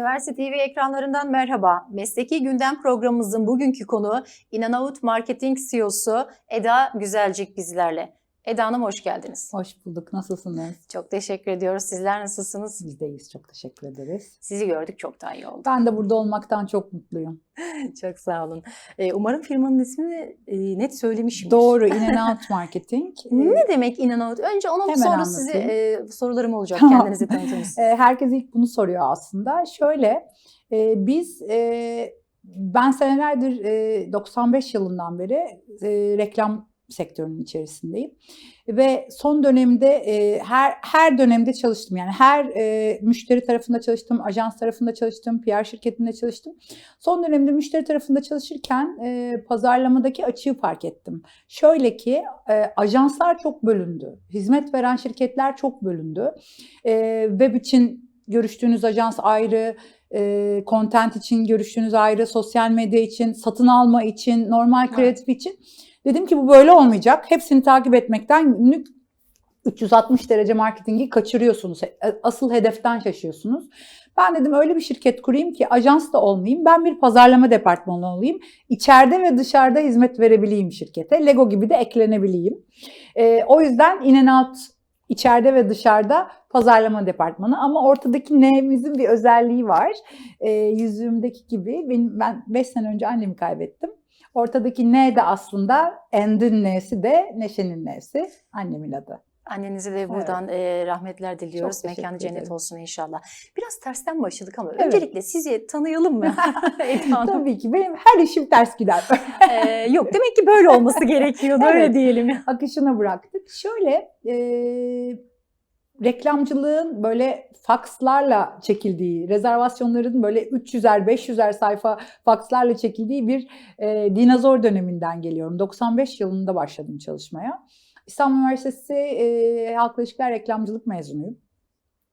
Üniversite TV ekranlarından merhaba. Mesleki Gündem programımızın bugünkü konu İnanavut Marketing CEO'su Eda Güzelcik bizlerle. Eda Hanım hoş geldiniz. Hoş bulduk. Nasılsınız? Çok teşekkür ediyoruz. Sizler nasılsınız? Biz de iyiyiz. Çok teşekkür ederiz. Sizi gördük çok daha iyi oldu. Ben de burada olmaktan çok mutluyum. çok sağ olun. Ee, umarım firmanın ismini e, net söylemişimdir. Doğru. In and Out Marketing. Ne demek İnanavut? Önce onu Hemen sonra size anlatayım. e, sorularım olacak. Tamam. Kendinizi tanıtır mısınız? Ee, Herkes ilk bunu soruyor aslında. Şöyle, e, biz e, ben senelerdir e, 95 yılından beri e, reklam sektörünün içerisindeyim ve son dönemde e, her her dönemde çalıştım yani her e, müşteri tarafında çalıştım, ajans tarafında çalıştım, PR şirketinde çalıştım. Son dönemde müşteri tarafında çalışırken e, pazarlamadaki açığı fark ettim. Şöyle ki e, ajanslar çok bölündü, hizmet veren şirketler çok bölündü. E, web için görüştüğünüz ajans ayrı, e, content için görüştüğünüz ayrı, sosyal medya için, satın alma için, normal kreatif için. Dedim ki bu böyle olmayacak. Hepsini takip etmekten günlük 360 derece marketingi kaçırıyorsunuz. Asıl hedeften şaşıyorsunuz. Ben dedim öyle bir şirket kurayım ki ajans da olmayayım. Ben bir pazarlama departmanı olayım. İçeride ve dışarıda hizmet verebileyim şirkete. Lego gibi de eklenebileyim. E, o yüzden in and out içeride ve dışarıda pazarlama departmanı ama ortadaki N'mizin bir özelliği var. E, yüzüğümdeki gibi benim, ben 5 sene önce annemi kaybettim. Ortadaki N de aslında End'in N'si de Neşe'nin N'si. Annemin adı. Annenize de buradan e, rahmetler diliyoruz. Mekanı cennet ederim. olsun inşallah. Biraz tersten başladık ama Evet. öncelikle sizi tanıyalım mı? Tabii ki benim her işim ters gider. Ee, yok demek ki böyle olması gerekiyordu öyle Evet. diyelim. Akışına bıraktık. Şöyle e, reklamcılığın böyle fakslarla çekildiği, rezervasyonların böyle 300'er 500'er sayfa fakslarla çekildiği bir e, dinozor döneminden geliyorum. 95 yılında başladım çalışmaya. İstanbul Üniversitesi e, Halkla İlişkiler Reklamcılık mezunuyum.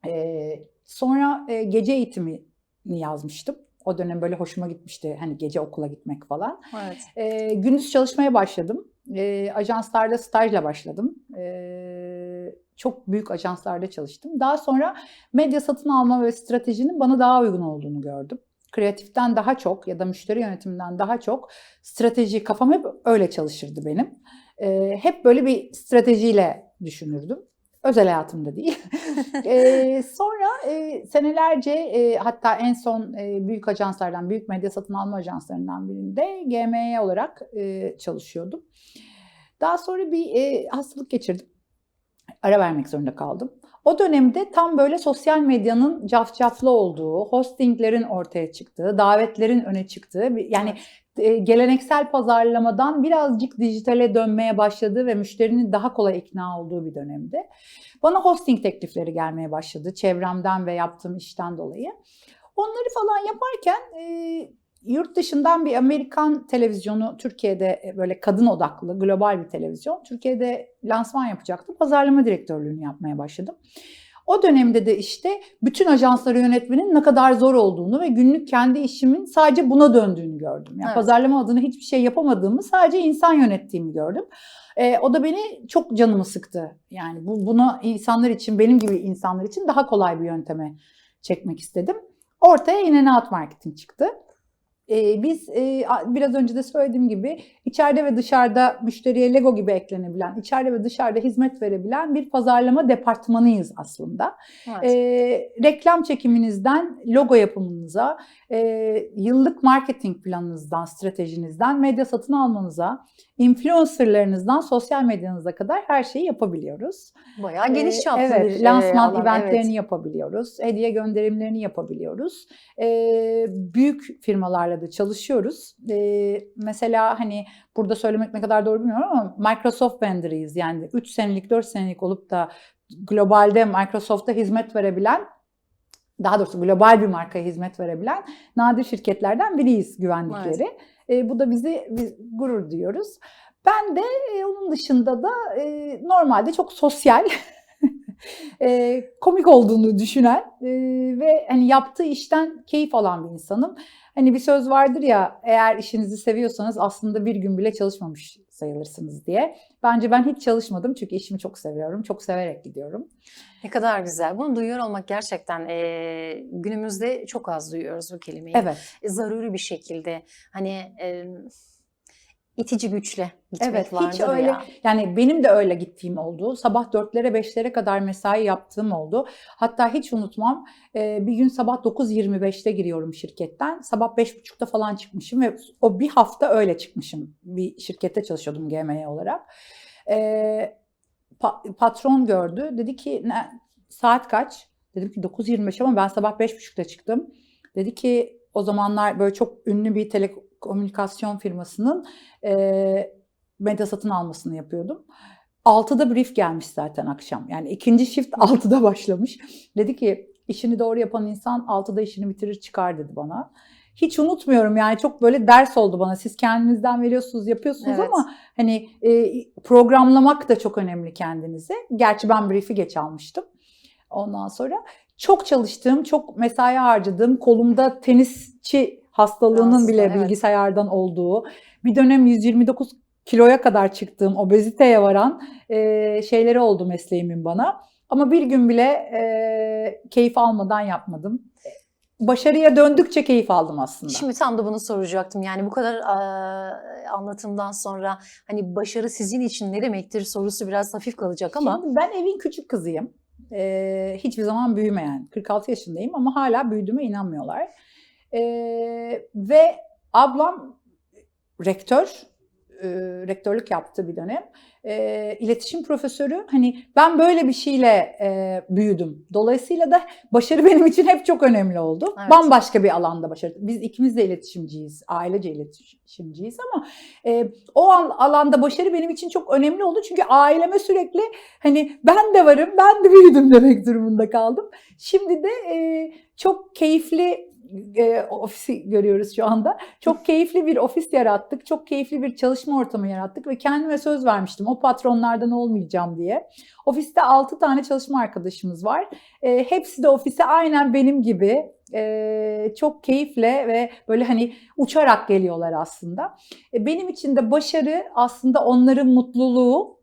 E, sonra e, gece eğitimini yazmıştım. O dönem böyle hoşuma gitmişti hani gece okula gitmek falan. Evet. E, gündüz çalışmaya başladım. E, ajanslarda stajla başladım. E, çok büyük ajanslarda çalıştım. Daha sonra medya satın alma ve stratejinin bana daha uygun olduğunu gördüm. Kreatiften daha çok ya da müşteri yönetiminden daha çok strateji, kafam hep öyle çalışırdı benim. E, hep böyle bir stratejiyle düşünürdüm. Özel hayatımda değil. e, sonra e, senelerce e, hatta en son e, büyük ajanslardan, büyük medya satın alma ajanslarından birinde GME olarak e, çalışıyordum. Daha sonra bir e, hastalık geçirdim. Ara vermek zorunda kaldım. O dönemde tam böyle sosyal medyanın cafcaflı olduğu, hostinglerin ortaya çıktığı, davetlerin öne çıktığı, yani e, geleneksel pazarlamadan birazcık dijitale dönmeye başladığı ve müşterinin daha kolay ikna olduğu bir dönemde. Bana hosting teklifleri gelmeye başladı çevremden ve yaptığım işten dolayı. Onları falan yaparken e, yurt dışından bir Amerikan televizyonu Türkiye'de e, böyle kadın odaklı global bir televizyon. Türkiye'de lansman yapacaktı. Pazarlama direktörlüğünü yapmaya başladım. O dönemde de işte bütün ajansları yönetmenin ne kadar zor olduğunu ve günlük kendi işimin sadece buna döndüğünü gördüm. Yani Evet. pazarlama adına hiçbir şey yapamadığımı, sadece insan yönettiğimi gördüm. Ee, o da beni çok canımı sıktı. Yani bu buna insanlar için, benim gibi insanlar için daha kolay bir yönteme çekmek istedim. Ortaya in and out marketing çıktı. Ee, biz e, biraz önce de söylediğim gibi içeride ve dışarıda müşteriye Lego gibi eklenebilen, içeride ve dışarıda hizmet verebilen bir pazarlama departmanıyız aslında. Evet. Ee, reklam çekiminizden logo yapımınıza, e, yıllık marketing planınızdan, stratejinizden, medya satın almanıza, influencerlarınızdan sosyal medyanıza kadar her şeyi yapabiliyoruz. Bayağı geniş Ee, çaplı evet, bir e, lansman alan, eventlerini evet. yapabiliyoruz, hediye gönderimlerini yapabiliyoruz. Ee, büyük firmalarla da çalışıyoruz. Ee, mesela hani burada söylemek ne kadar doğru bilmiyorum ama Microsoft vendor'ıyız. Yani 3 senelik, 4 senelik olup da globalde Microsoft'a hizmet verebilen daha doğrusu global bir markaya hizmet verebilen nadir şirketlerden biriyiz güvenlikleri. E, bu da bizi biz gurur diyoruz. Ben de e, onun dışında da e, normalde çok sosyal, e, komik olduğunu düşünen e, ve hani yaptığı işten keyif alan bir insanım. Hani bir söz vardır ya eğer işinizi seviyorsanız aslında bir gün bile çalışmamış sayılırsınız diye. Bence ben hiç çalışmadım çünkü işimi çok seviyorum. Çok severek gidiyorum. Ne kadar güzel. Bunu duyuyor olmak gerçekten eee, günümüzde çok az duyuyoruz bu kelimeyi. Evet. E, Zaruri bir şekilde hani e, itici güçle gitmek Evet, hiç vardır öyle ya. yani benim de öyle gittiğim oldu. Sabah 4'lere 5'lere kadar mesai yaptığım oldu. Hatta hiç unutmam e, bir gün sabah 9.25'te giriyorum şirketten. Sabah 5.30'da falan çıkmışım ve o bir hafta öyle çıkmışım. Bir şirkette çalışıyordum GME olarak. E, pa- patron gördü. Dedi ki ne, saat kaç? Dedim ki 9.25 ama ben sabah 5.30'da çıktım. Dedi ki o zamanlar böyle çok ünlü bir telekomünikasyon firmasının e, medya satın almasını yapıyordum. 6'da brief gelmiş zaten akşam. Yani ikinci shift 6'da başlamış. Dedi ki işini doğru yapan insan 6'da işini bitirir çıkar dedi bana. Hiç unutmuyorum yani çok böyle ders oldu bana. Siz kendinizden veriyorsunuz, yapıyorsunuz Evet. ama hani e, programlamak da çok önemli kendinize. Gerçi ben brief'i geç almıştım. Ondan sonra çok çalıştığım, çok mesai harcadığım, kolumda tenisçi hastalığının Rahatsızlığı, bile evet. bilgisayardan olduğu, bir dönem 129 kiloya kadar çıktığım, obeziteye varan e, şeyleri oldu mesleğimin bana. Ama bir gün bile e, keyif almadan yapmadım. Başarıya döndükçe keyif aldım aslında. Şimdi tam da bunu soracaktım. Yani bu kadar eee, anlatımdan sonra hani başarı sizin için ne demektir sorusu biraz hafif kalacak ama Şimdi ben evin küçük kızıyım. Ee, hiçbir zaman büyümeyen. 46 yaşındayım ama hala büyüdüğüme inanmıyorlar. Ee, ve ablam rektör, e, rektörlük yaptı bir dönem. E, iletişim profesörü. Hani ben böyle bir şeyle e, büyüdüm. Dolayısıyla da başarı benim için hep çok önemli oldu. Evet. Bambaşka bir alanda başarı. Biz ikimiz de iletişimciyiz, ailece iletişimciyiz ama e, o an, alanda başarı benim için çok önemli oldu. Çünkü aileme sürekli hani ben de varım, ben de büyüdüm demek durumunda kaldım. Şimdi de e, çok keyifli e, ofisi görüyoruz şu anda. Çok keyifli bir ofis yarattık. Çok keyifli bir çalışma ortamı yarattık ve kendime söz vermiştim o patronlardan olmayacağım diye. Ofiste 6 tane çalışma arkadaşımız var. E, hepsi de ofise aynen benim gibi e, çok keyifle ve böyle hani uçarak geliyorlar aslında. E, benim için de başarı aslında onların mutluluğu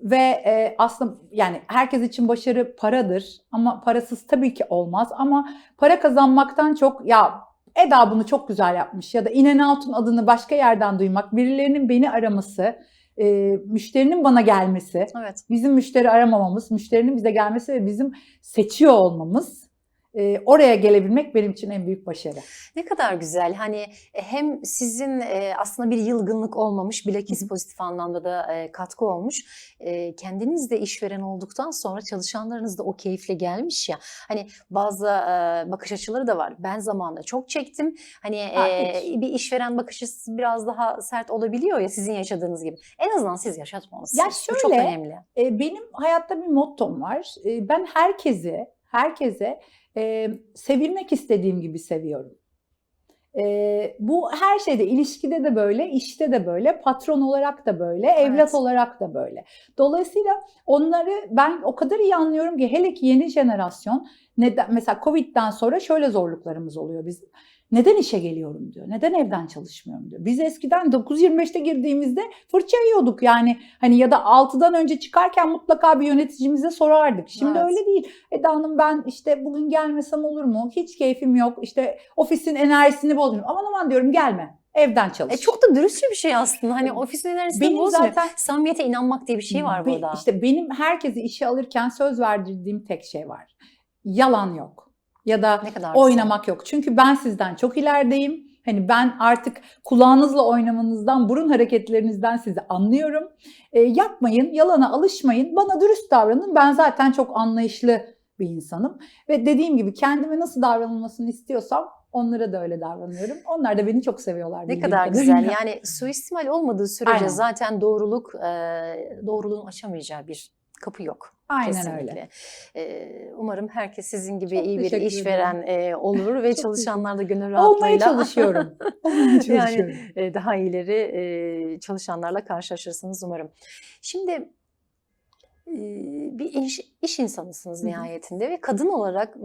ve e, aslında yani herkes için başarı paradır ama parasız tabii ki olmaz ama para kazanmaktan çok ya Eda bunu çok güzel yapmış ya da In and Out'un adını başka yerden duymak, birilerinin beni araması, e, müşterinin bana gelmesi, evet. bizim müşteri aramamamız, müşterinin bize gelmesi ve bizim seçiyor olmamız, e, oraya gelebilmek benim için en büyük başarı. Ne kadar güzel. Hani e, hem sizin e, aslında bir yılgınlık olmamış, bilakis pozitif anlamda da e, katkı olmuş. E, Kendiniz de işveren olduktan sonra çalışanlarınız da o keyifle gelmiş ya. Hani bazı e, bakış açıları da var. Ben zamanında çok çektim. Hani Ha, e, bir işveren bakış açısı biraz daha sert olabiliyor ya sizin yaşadığınız gibi. En azından siz yaşatmamışsınız. Ya Bu çok şöyle, önemli. E, benim hayatta bir mottom var. E, ben herkese, herkese e, sevilmek istediğim gibi seviyorum. E, bu her şeyde, ilişkide de böyle, işte de böyle, patron olarak da böyle, evlat Evet. olarak da böyle. Dolayısıyla onları ben o kadar iyi anlıyorum ki hele ki yeni jenerasyon neden mesela Covid'den sonra şöyle zorluklarımız oluyor bizim. Neden işe geliyorum diyor. Neden evden çalışmıyorum diyor. Biz eskiden 9.25'te girdiğimizde fırça yiyorduk yani. Hani ya da 6'dan önce çıkarken mutlaka bir yöneticimize sorardık. Şimdi Evet. öyle değil. Eda Hanım ben işte bugün gelmesem olur mu? Hiç keyfim yok. İşte ofisin enerjisini bozmuyorum. Aman aman diyorum gelme. Evden çalış. E, çok da dürüstçe bir şey aslında. Hani ofisin enerjisini Benim bozmuyor. zaten Samimiyete inanmak diye bir şey var Be- burada. İşte benim herkesi işe alırken söz verdirdiğim tek şey var. Yalan yok. Ya da kadar güzel. oynamak yok. Çünkü ben sizden çok ilerideyim. Hani ben artık kulağınızla oynamanızdan, burun hareketlerinizden sizi anlıyorum. E, yapmayın, yalana alışmayın. Bana dürüst davranın. Ben zaten çok anlayışlı bir insanım. Ve dediğim gibi kendime nasıl davranılmasını istiyorsam onlara da öyle davranıyorum. Onlar da beni çok seviyorlar. Ne kadar kadarıyla. güzel. Yani suistimal olmadığı sürece Aynen. zaten doğruluk, e, doğruluğun açamayacağı bir kapı yok. Aynen Kesinlikle. öyle. E, umarım herkes sizin gibi Çok iyi bir işveren e, olur ve çalışanlar da gönül Olmaya rahatlığıyla çalışıyorum. Olmaya çalışıyorum. e, daha iyileri e, çalışanlarla karşılaşırsınız umarım. Şimdi e, bir iş, iş insanısınız Hı hı. nihayetinde ve kadın olarak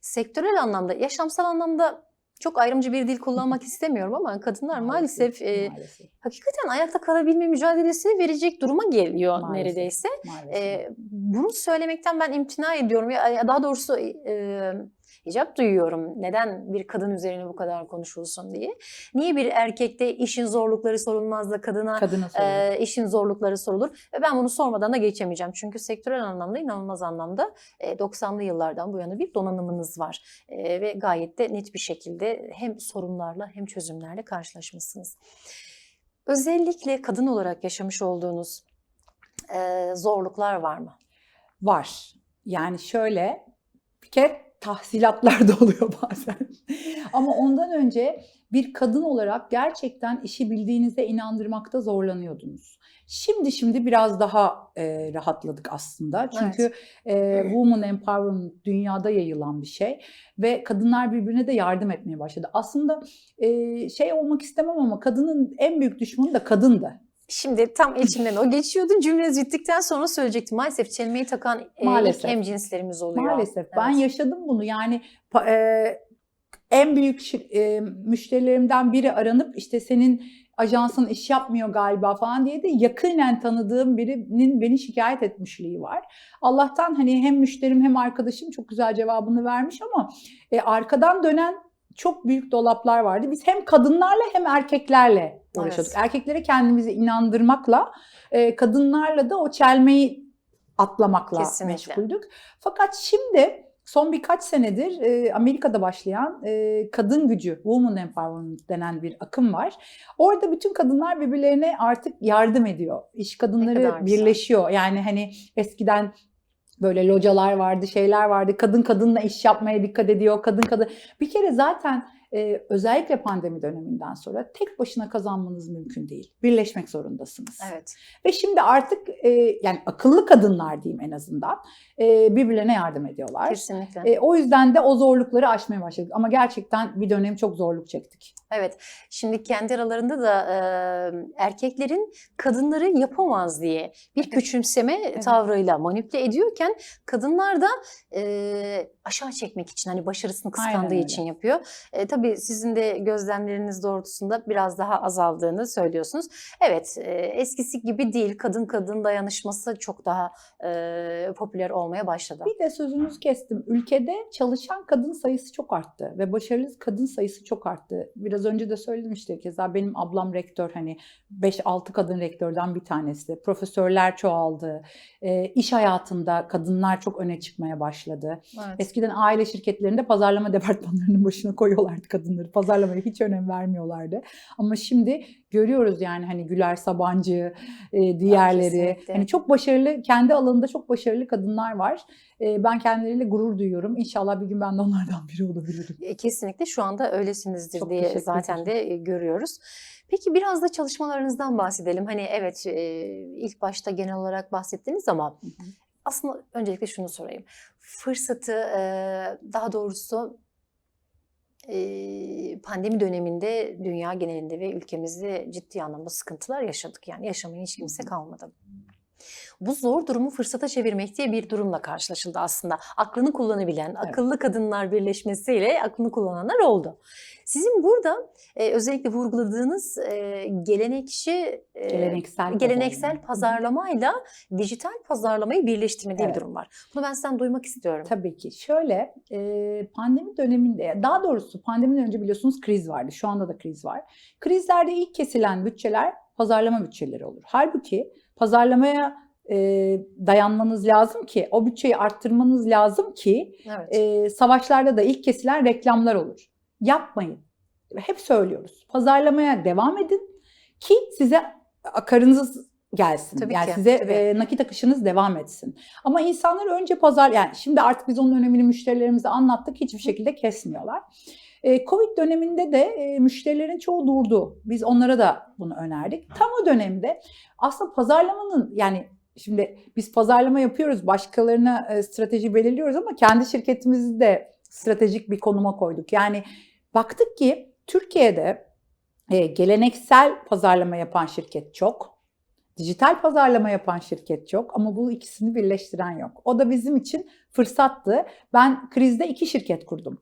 sektörel anlamda, yaşamsal anlamda çok ayrımcı bir dil kullanmak istemiyorum ama kadınlar maalesef, e, maalesef, hakikaten ayakta kalabilme mücadelesini verecek duruma geliyor Maalesef. neredeyse. maalesef. E, bunu söylemekten ben imtina ediyorum. Ya, ya daha doğrusu e, icap duyuyorum. Neden bir kadın üzerine bu kadar konuşulsun diye. Niye bir erkekte işin zorlukları sorulmaz da kadına Kadına sorulur. e, işin zorlukları sorulur? Ve ben bunu sormadan da geçemeyeceğim. Çünkü sektörel anlamda inanılmaz anlamda e, 90'lı yıllardan bu yana bir donanımınız var. E, ve gayet de net bir şekilde hem sorunlarla hem çözümlerle karşılaşmışsınız. Özellikle kadın olarak yaşamış olduğunuz e, zorluklar var mı? Var. Yani şöyle bir kere tahsilatlar da oluyor bazen. Ama ondan önce bir kadın olarak gerçekten işi bildiğinize inandırmakta zorlanıyordunuz. Şimdi şimdi biraz daha e, rahatladık aslında. Çünkü e, woman empowerment dünyada yayılan bir şey ve kadınlar birbirine de yardım etmeye başladı. Aslında e, şey olmak istemem ama kadının en büyük düşmanı da kadındı. Şimdi tam içimden o geçiyordun. Cümleniz bittikten sonra söyleyecektim. Maalesef çelmeyi takan e, Maalesef. hemcinslerimiz oluyor. Maalesef ben Evet. yaşadım bunu yani e, en büyük e, müşterilerimden biri aranıp işte senin ajansın iş yapmıyor galiba falan diye de yakinen tanıdığım birinin beni şikayet etmişliği var. Allah'tan hani hem müşterim hem arkadaşım çok güzel cevabını vermiş ama e, arkadan dönen çok büyük dolaplar vardı. Biz hem kadınlarla hem erkeklerle uğraşıyorduk. Evet. Erkeklere kendimizi inandırmakla, e, kadınlarla da o çelmeyi atlamakla Kesinlikle. meşguldük. Fakat şimdi son birkaç senedir e, Amerika'da başlayan e, kadın gücü, woman empowerment denen bir akım var. Orada bütün kadınlar birbirlerine artık yardım ediyor. İş kadınları birleşiyor. Yani hani eskiden böyle localar vardı, şeyler vardı. Kadın kadınla iş yapmaya dikkat ediyor. Kadın kadın. Bir kere zaten e, özellikle pandemi döneminden sonra tek başına kazanmanız mümkün değil. Birleşmek zorundasınız. Evet. Ve şimdi artık e, yani akıllı kadınlar diyeyim en azından e, birbirlerine yardım ediyorlar. Kesinlikle. E, o yüzden de o zorlukları aşmaya başladık. Ama gerçekten bir dönem çok zorluk çektik. Evet. Şimdi kendi aralarında da e, erkeklerin kadınları yapamaz diye bir küçümseme tavrıyla manipüle ediyorken kadınlar da e, aşağı çekmek için hani başarısını kıskandığı için yapıyor. E, tabii sizin de gözlemleriniz doğrultusunda biraz daha azaldığını söylüyorsunuz. Evet, e, eskisi gibi değil. Kadın kadın dayanışması çok daha e, popüler olmaya başladı. Bir de sözünüzü kestim. Ülkede çalışan kadın sayısı çok arttı ve başarılı kadın sayısı çok arttı. Biraz önce de söyledim işte keza benim ablam rektör hani 5-6 kadın rektörden bir tanesi. Profesörler çoğaldı. E, iş hayatında kadınlar çok öne çıkmaya başladı. Evet. Eskiden aile şirketlerinde pazarlama departmanlarının başına koyuyorlardı kadınları. Pazarlamaya hiç önem vermiyorlardı. Ama şimdi görüyoruz yani hani Güler Sabancı, e, diğerleri. kesinlikle. Hani çok başarılı, kendi alanında çok başarılı kadınlar var. E, ben kendileriyle gurur duyuyorum. İnşallah bir gün ben de onlardan biri olabilirim. E, Kesinlikle şu anda öylesinizdir Çok diye zaten de e, görüyoruz. Peki biraz da çalışmalarınızdan bahsedelim. Hani evet e, ilk başta genel olarak bahsettiniz ama aslında öncelikle şunu sorayım. Fırsatı e, daha doğrusu pandemi döneminde dünya genelinde ve ülkemizde ciddi anlamda sıkıntılar yaşadık. Yani yaşamayan hiç kimse kalmadı. Bu zor durumu fırsata çevirmek diye bir durumla karşılaşıldı aslında. Aklını kullanabilen, akıllı kadınlar birleşmesiyle aklını kullananlar oldu. Sizin burada e, özellikle vurguladığınız e, gelenekçi, e, Geleneksel geleneksel pazarlama. pazarlamayla dijital pazarlamayı birleştirme diye Evet. bir durum var. Bunu ben sizden duymak istiyorum. Tabii ki. Şöyle e, pandemi döneminde daha doğrusu pandemiden önce biliyorsunuz kriz vardı. Şu anda da kriz var. Krizlerde ilk kesilen bütçeler pazarlama bütçeleri olur. Halbuki pazarlamaya e, dayanmanız lazım ki o bütçeyi arttırmanız lazım ki Evet. e, savaşlarda da ilk kesilen reklamlar olur. Yapmayın. Hep söylüyoruz. Pazarlamaya devam edin ki size akarınız gelsin. Tabii yani ki, size tabii. e, nakit akışınız devam etsin. Ama insanlar önce pazar yani şimdi artık biz onun önemini müşterilerimize anlattık. Hiçbir şekilde kesmiyorlar. E, Covid döneminde de e, müşterilerin çoğu durdu. Biz onlara da bunu önerdik. Tam o dönemde aslında pazarlamanın yani şimdi biz pazarlama yapıyoruz, başkalarına e, strateji belirliyoruz ama kendi şirketimizi de stratejik bir konuma koyduk. Yani baktık ki Türkiye'de e, geleneksel pazarlama yapan şirket çok. Dijital pazarlama yapan şirket çok ama bu ikisini birleştiren yok. O da bizim için fırsattı. Ben krizde iki şirket kurdum.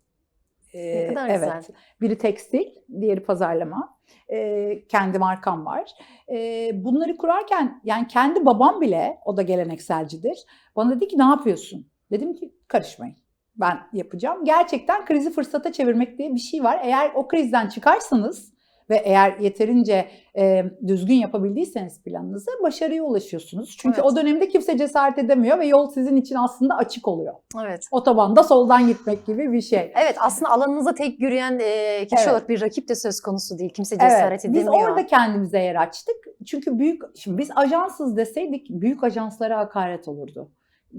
Ne kadar evet. güzel. Biri tekstil, diğeri pazarlama. Ee, kendi markam var. Ee, bunları kurarken yani kendi babam bile, o da gelenekselcidir. Bana dedi ki ne yapıyorsun? Dedim ki karışmayın. Ben yapacağım. Gerçekten krizi fırsata çevirmek diye bir şey var. Eğer o krizden çıkarsanız ve eğer yeterince e, düzgün yapabildiyseniz planınızı başarıya ulaşıyorsunuz. Çünkü Evet. o dönemde kimse cesaret edemiyor ve yol sizin için aslında açık oluyor. Evet. Otobanda soldan gitmek gibi bir şey. Evet aslında alanınıza tek yürüyen e, kişi Evet. olarak bir rakip de söz konusu değil. Kimse cesaret evet, edemiyor. Biz orada kendimize yer açtık. Çünkü büyük, şimdi biz ajansız deseydik büyük ajanslara hakaret olurdu.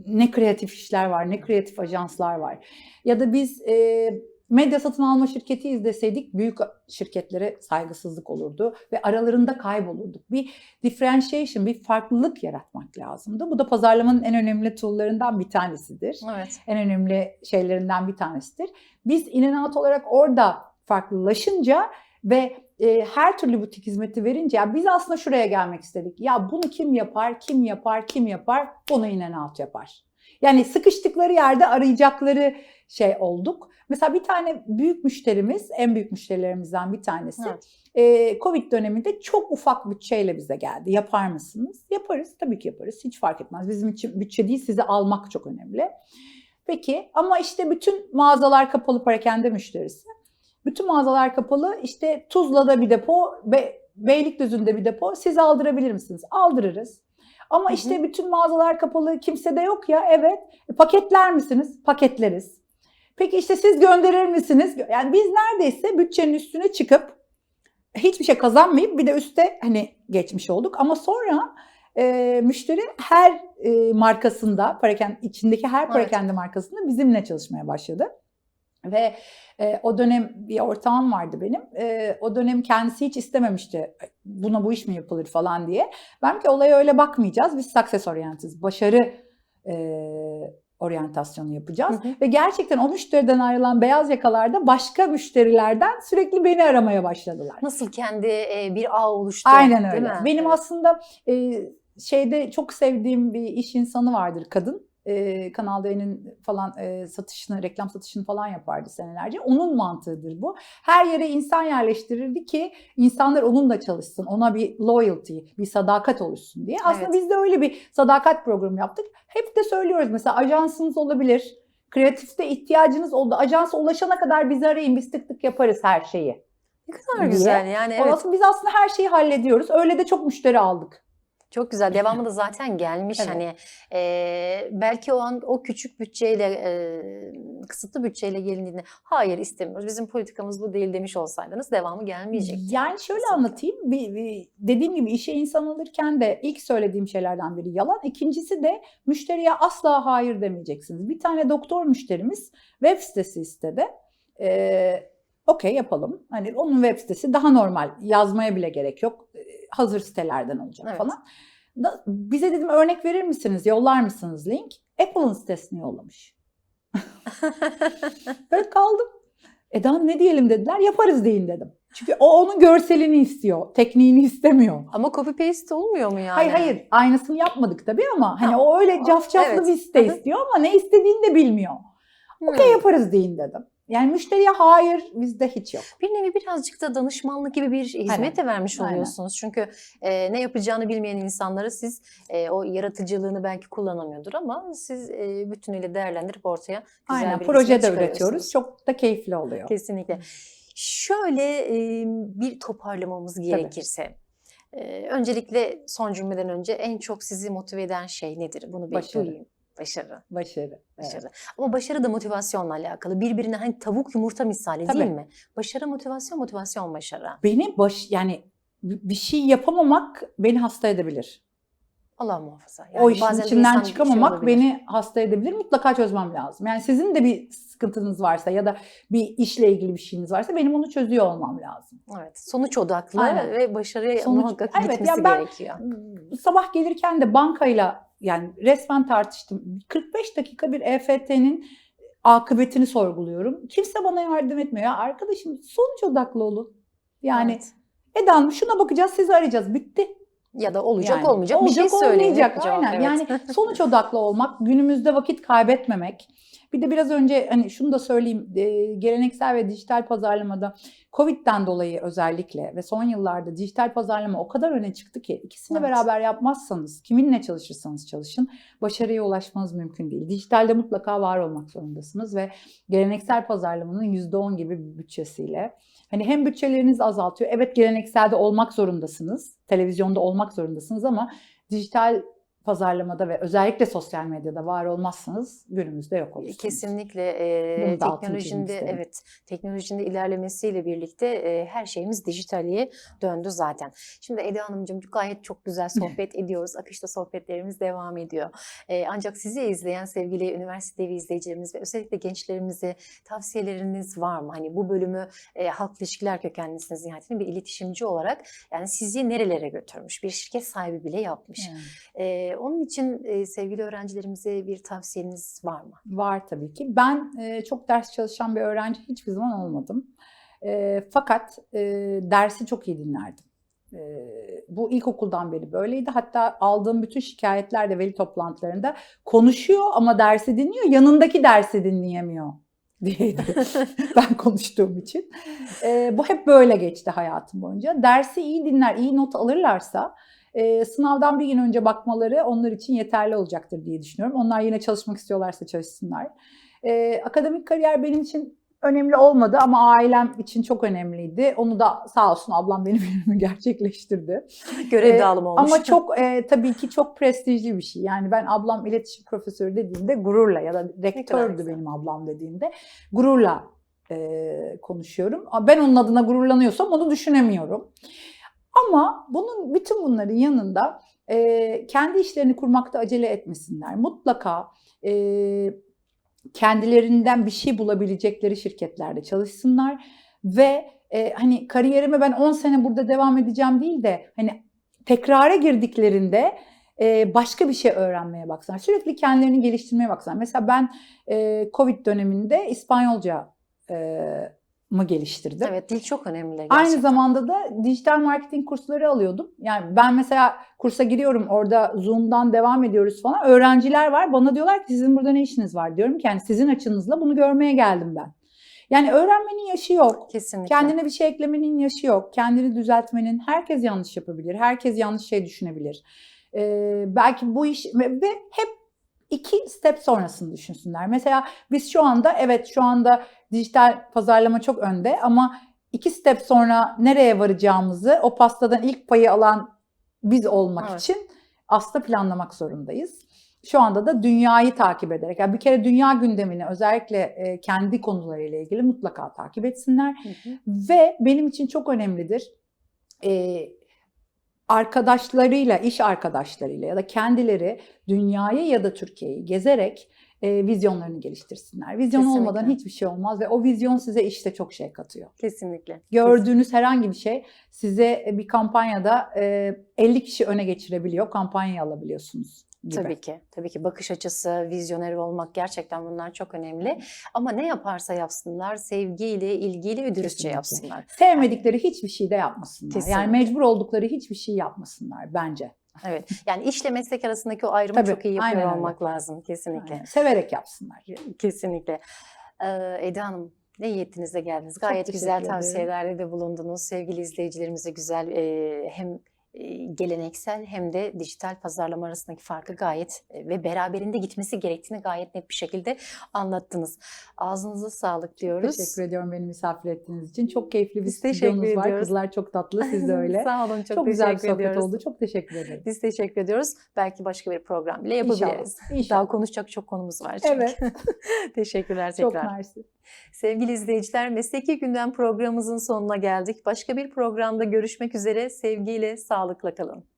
Ne kreatif işler var, ne kreatif ajanslar var. Ya da biz e, medya satın alma şirketiyiz deseydik büyük şirketlere saygısızlık olurdu ve aralarında kaybolurduk. Bir differentiation, bir farklılık yaratmak lazımdı. Bu da pazarlamanın en önemli tool'larından bir tanesidir Evet. en önemli şeylerinden bir tanesidir. Biz in olarak orada farklılaşınca ve e, her türlü butik hizmeti verince ya biz aslında şuraya gelmek istedik. Ya bunu kim yapar, kim yapar, kim yapar? Bunu in yapar. Yani sıkıştıkları yerde arayacakları şey olduk. Mesela bir tane büyük müşterimiz, en büyük müşterilerimizden bir tanesi. Evet. e, Covid döneminde çok ufak bütçeyle bize geldi. Yapar mısınız? Yaparız, tabii ki yaparız. Hiç fark etmez. Bizim için bütçe değil, sizi almak çok önemli. Peki ama işte bütün mağazalar kapalı parakende müşterisi. Bütün mağazalar kapalı. İşte Tuzla'da bir depo, Be Beylikdüzü'nde bir depo. Siz aldırabilir misiniz? Aldırırız. Ama Hı hı. işte bütün mağazalar kapalı, kimse de yok ya. Evet. E, paketler misiniz? Paketleriz. Peki işte siz gönderir misiniz? Yani biz neredeyse bütçenin üstüne çıkıp hiçbir şey kazanmayıp bir de üste hani geçmiş olduk. Ama sonra e, müşteri her e, markasında, parakende, içindeki her Evet. parakende markasında bizimle çalışmaya başladı. Ve e, o dönem bir ortağım vardı benim. E, o dönem kendisi hiç istememişti buna bu iş mi yapılır falan diye. Ben ki olaya öyle bakmayacağız. Biz success orientiz. Başarı e, oryantasyonu yapacağız. Hı hı. Ve gerçekten o müşteriden ayrılan beyaz yakalarda başka müşterilerden sürekli beni aramaya başladılar. Nasıl kendi e, bir ağ oluştu. Aynen öyle. Benim Evet. aslında e, şeyde çok sevdiğim bir iş insanı vardır kadın. E, Kanal D'nin falan e, satışını, reklam satışını falan yapardı senelerce. Onun mantığıdır bu. Her yere insan yerleştirirdi ki insanlar onunla çalışsın. Ona bir loyalty, bir sadakat oluşsun diye. Aslında Evet. biz de öyle bir sadakat programı yaptık. Hep de söylüyoruz mesela ajansınız olabilir. Kreatifte ihtiyacınız oldu. Ajansa ulaşana kadar bizi arayın. Biz tık tık yaparız her şeyi. Ne kadar diye. güzel yani evet. Aslında biz aslında her şeyi hallediyoruz. Öyle de çok müşteri aldık. Çok güzel. Devamı da zaten gelmiş. Evet. Hani e, belki o an o küçük bütçeyle e, kısıtlı bütçeyle gelindiğinde hayır istemiyoruz. Bizim politikamız bu değil demiş olsaydınız devamı gelmeyecekti. Yani şöyle anlatayım. Bir, bir- dediğim gibi işe insan alırken de ilk söylediğim şeylerden biri yalan. İkincisi de müşteriye asla hayır demeyeceksiniz. Bir tane doktor müşterimiz web sitesi istedi. Ee, Okey yapalım. Hani onun web sitesi daha normal. Yazmaya bile gerek yok. Hazır sitelerden olacak Evet. falan. Da, bize dedim örnek verir misiniz? Yollar mısınız link? Apple'ın sitesini yollamış. Böyle kaldım. Eda ne diyelim dediler. Yaparız deyin dedim. Çünkü o onun görselini istiyor. Tekniğini istemiyor. Ama copy paste olmuyor mu yani? Hayır hayır aynısını yapmadık tabii ama hani Ha, o öyle cafcaflı evet. bir site istiyor ama ne istediğini de bilmiyor. Hmm. Okey yaparız deyin dedim. Yani müşteriye hayır bizde hiç yok. Bir nevi birazcık da danışmanlık gibi bir hizmet Aynen. de vermiş Aynen. oluyorsunuz. Çünkü e, ne yapacağını bilmeyen insanları siz e, o yaratıcılığını belki kullanamıyordur ama siz e, bütünüyle değerlendirip ortaya güzel Aynen bir proje de üretiyoruz. Çok da keyifli oluyor. Kesinlikle. Şöyle e, bir toparlamamız gerekirse. e, öncelikle son cümleden önce en çok sizi motive eden şey nedir? Bunu bir Başarı. duyayım. Başarı. Başarı. evet. Başarı. Ama başarı da motivasyonla alakalı. Birbirine hani tavuk yumurta misali Tabii. değil mi? Başarı motivasyon, motivasyon başarı. Beni baş yani bir şey yapamamak beni hasta edebilir. Allah muhafaza. o işin bazen de içinden şey çıkamamak olabilir. beni hasta edebilir. Mutlaka çözmem lazım. Yani sizin de bir sıkıntınız varsa ya da bir işle ilgili bir şeyiniz varsa benim onu çözüyor olmam lazım. Evet. Sonuç odaklı Aynen. ve başarıya Sonuç- muhakkak Evet, gitmesi yani ben- gerekiyor. Sabah gelirken de bankayla yani resmen tartıştım. 45 dakika bir EFT'nin akıbetini sorguluyorum. Kimse bana yardım etmiyor. Ya arkadaşım sonuç odaklı olun. Yani Evet. Eda Hanım şuna bakacağız sizi arayacağız. Bitti. ya da olacak Yani olmayacak bir şey söyleyin. olmayacak. Aynen. evet. Yani sonuç odaklı olmak, günümüzde vakit kaybetmemek, Bir de biraz önce hani şunu da söyleyeyim. e, geleneksel ve dijital pazarlamada Covid'den dolayı özellikle ve son yıllarda dijital pazarlama o kadar öne çıktı ki ikisini Evet. beraber yapmazsanız kiminle çalışırsanız çalışın başarıya ulaşmanız mümkün değil. Dijitalde mutlaka var olmak zorundasınız ve geleneksel pazarlamanın %10 gibi bir bütçesiyle hani hem bütçeleriniz azaltıyor. Evet gelenekselde olmak zorundasınız. Televizyonda olmak zorundasınız ama dijital pazarlamada ve özellikle sosyal medyada var olmazsanız günümüzde yok olursunuz. Kesinlikle e, isterim. evet teknolojinin de ilerlemesiyle birlikte e, her şeyimiz dijitaliye döndü zaten. Şimdi Eda Hanımcığım gayet çok güzel sohbet ediyoruz. Akışta sohbetlerimiz devam ediyor. E, ancak sizi izleyen sevgili üniversiteli izleyicilerimiz ve özellikle gençlerimize tavsiyeleriniz var mı? Hani bu bölümü e, halk ilişkiler kökenlisiniz nihayetinde bir iletişimci olarak yani sizi nerelere götürmüş? Bir şirket sahibi bile yapmış. Evet. E, onun için e, sevgili öğrencilerimize bir tavsiyeniz var mı? Var tabii ki. Ben e, çok ders çalışan bir öğrenci hiçbir zaman olmadım. E, fakat e, dersi çok iyi dinlerdim. E, bu ilkokuldan beri böyleydi. Hatta aldığım bütün şikayetler de veli toplantılarında konuşuyor ama dersi dinliyor, yanındaki dersi dinleyemiyor diyeydi ben konuştuğum için. E, bu hep böyle geçti hayatım boyunca. Dersi iyi dinler, iyi not alırlarsa e, sınavdan bir gün önce bakmaları onlar için yeterli olacaktır diye düşünüyorum. Onlar yine çalışmak istiyorlarsa çalışsınlar. E, akademik kariyer benim için önemli olmadı ama ailem için çok önemliydi. Onu da sağ olsun ablam benim yerime gerçekleştirdi. Görev Ee, dağılımı olmuş. Ama çok e, tabii ki çok prestijli bir şey. Yani ben ablam iletişim profesörü dediğimde gururla ya da rektördü benim ablam dediğimde gururla e, konuşuyorum. Ben onun adına gururlanıyorsam onu düşünemiyorum. Ama bunun bütün bunların yanında e, kendi işlerini kurmakta acele etmesinler. Mutlaka e, kendilerinden bir şey bulabilecekleri şirketlerde çalışsınlar ve e, hani kariyerime ben 10 sene burada devam edeceğim değil de hani tekrara girdiklerinde e, başka bir şey öğrenmeye baksınlar. Sürekli kendilerini geliştirmeye baksınlar. Mesela ben e, Covid döneminde İspanyolca e, mı geliştirdim. Evet dil çok önemli gerçekten. Aynı zamanda da dijital marketing kursları alıyordum. Yani ben mesela kursa giriyorum orada Zoom'dan devam ediyoruz falan. Öğrenciler var bana diyorlar ki sizin burada ne işiniz var? Diyorum ki yani sizin açınızla bunu görmeye geldim ben. Yani öğrenmenin yaşı yok. Kesinlikle. Kendine bir şey eklemenin yaşı yok. Kendini düzeltmenin. Herkes yanlış yapabilir. Herkes yanlış şey düşünebilir. Ee, belki bu iş ve, ve hep iki step sonrasını düşünsünler. Mesela biz şu anda evet şu anda dijital pazarlama çok önde ama iki step sonra nereye varacağımızı o pastadan ilk payı alan biz olmak Evet. için aslında planlamak zorundayız. Şu anda da dünyayı takip ederek, yani bir kere dünya gündemini özellikle e, kendi konularıyla ilgili mutlaka takip etsinler. Hı hı. Ve benim için çok önemlidir. e, arkadaşlarıyla, iş arkadaşlarıyla ya da kendileri dünyayı ya da Türkiye'yi gezerek e, vizyonlarını geliştirsinler. Vizyon Kesinlikle. olmadan hiçbir şey olmaz ve o vizyon size işte çok şey katıyor. Kesinlikle. Gördüğünüz herhangi bir şey size bir kampanyada e, 50 kişi öne geçirebiliyor, kampanyayı alabiliyorsunuz gibi. Tabii ki. Tabii ki bakış açısı, vizyoner olmak gerçekten bunlar çok önemli. Ama ne yaparsa yapsınlar sevgiyle, ilgiyle ve dürüstçe Kesinlikle. yapsınlar. Sevmedikleri hiçbir şey de yapmasınlar. Kesinlikle. Yani mecbur oldukları hiçbir şey yapmasınlar bence. Evet. Yani işle meslek arasındaki o ayrımı Tabii, çok iyi yapıyor aynen öyle. olmak lazım. Kesinlikle. Yani severek yapsınlar. Kesinlikle. Ee, Eda Hanım ne iyi ettiniz de geldiniz. Gayet güzel tavsiyelerde de bulundunuz. Sevgili izleyicilerimize güzel e, hem geleneksel hem de dijital pazarlama arasındaki farkı gayet ve beraberinde gitmesi gerektiğini gayet net bir şekilde anlattınız. Ağzınıza sağlık diyoruz. Teşekkür ediyorum beni misafir ettiğiniz için. Çok keyifli bir Biz teşekkür stüdyonuz var. ediyoruz. Kızlar çok tatlı, siz de öyle. Sağ olun. Çok, çok güzel bir sohbet ediyoruz. oldu. Çok teşekkür ederim. Biz teşekkür ediyoruz. Belki başka bir program bile İnşallah, yapabiliriz. inşallah. Daha konuşacak çok konumuz var çünkü. Evet. Teşekkürler Çok tekrar. mersi. Sevgili izleyiciler, Mesleki Gündem programımızın sonuna geldik. Başka bir programda görüşmek üzere. Sevgiyle, sağlıkla kalın.